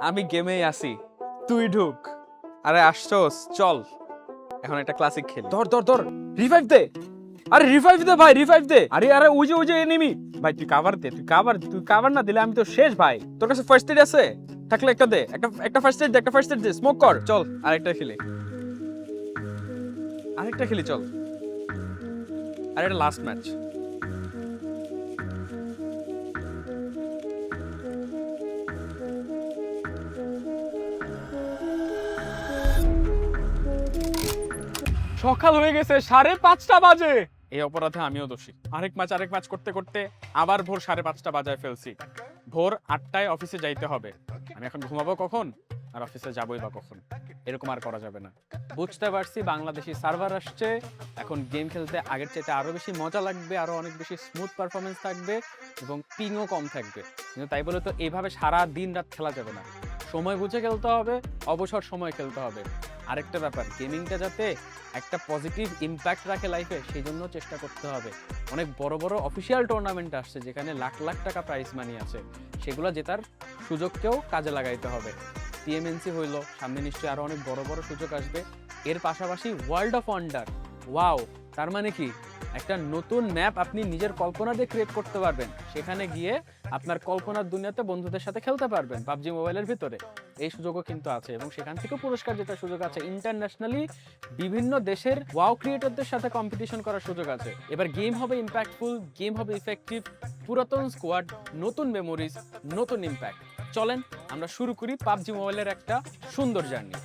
আমি গেমেই আসি তুই ঢুক। আরে আসছোস চল। এখন একটা ক্লাসিক খেলি। ধর ধর ধর। রিভাইভ দে। আরে রিভাইভ দে ভাই রিভাইভ দে। আরে আরে ওই যে ওই যে এনিমি ভাই তুই কাভার দে তুই কাভার তুই কাভার না দিলে আমি তো শেষ ভাই। তোর কাছে ফার্স্ট এড আছে? থাকলে একটা দে। একটা একটা ফার্স্ট এড দে একটা ফার্স্ট এড দে। স্মোক কর। চল আরেকটা খেলি। আরেকটা খেলি চল। আর এটা লাস্ট ম্যাচ সকাল হয়ে গেছে, সাড়ে পাঁচটা বাজে। এই অপরাধে আমিও দোষী। আরেক ম্যাচ আরেক ম্যাচ করতে করতে আবার ভোর সাড়ে পাঁচটা বাজায় ফেলছি। ভোর আটটায় অফিসে যাইতে হবে। আমি এখন ঘুমাবো কখন? আর অফিসে যাবোই বা কখন? এরকম আর করা যাবে না। বুঝতে পারছি বাংলাদেশি সার্ভার আসছে। এখন গেম খেলতে আগের চাইতে আরও বেশি মজা লাগবে, আরও অনেক বেশি স্মুথ পারফরমেন্স থাকবে এবং পিংও কম থাকবে। কিন্তু তাই বলে তো এইভাবে সারা দিন রাত খেলা যাবে না। সময় বুঝে খেলতে হবে, অবসর সময় খেলতে হবে। আরেকটা ব্যাপার গেমিংটা যাতে একটা পজিটিভ ইম্প্যাক্ট রাখে লাইফে সেই জন্য চেষ্টা করতে হবে। অনেক বড় বড় অফিসিয়াল টুর্নামেন্ট আসছে, যেখানে লাখ লাখ টাকা প্রাইজ মানি আছে। সেগুলো জেতার সুযোগকেও কাজে লাগাইতে হবে। টিএমএনসি হইল, সামনে নিশ্চয়ই আরও অনেক বড় বড় সুযোগ আসবে। এর পাশাপাশি ওয়ার্ল্ড অফ ওয়ান্ডার ওয়াও তার মানে কি? একটা নতুন ম্যাপ আপনি নিজের কল্পনা দিয়ে ক্রিয়েট করতে পারবেন। সেখানে গিয়ে আপনার কল্পনার দুনিয়াতে বন্ধুদের সাথে খেলতে পারবেন পাবজি মোবাইলের ভিতরে। এই সুযোগও কিন্তু আছে এবং সেখান থেকেও পুরস্কার জেতার সুযোগ আছে। ইন্টারন্যাশনালি বিভিন্ন দেশের ওয়াও ক্রিয়েটরদের সাথে কম্পিটিশন করার সুযোগ আছে। এবার গেম হবে ইম্প্যাক্টফুল গেম হবে ইফেক্টিভ পুরাতন স্কোয়াড নতুন মেমোরিজ নতুন ইম্প্যাক্ট চলেন আমরা শুরু করি পাবজি মোবাইলের একটা সুন্দর জার্নি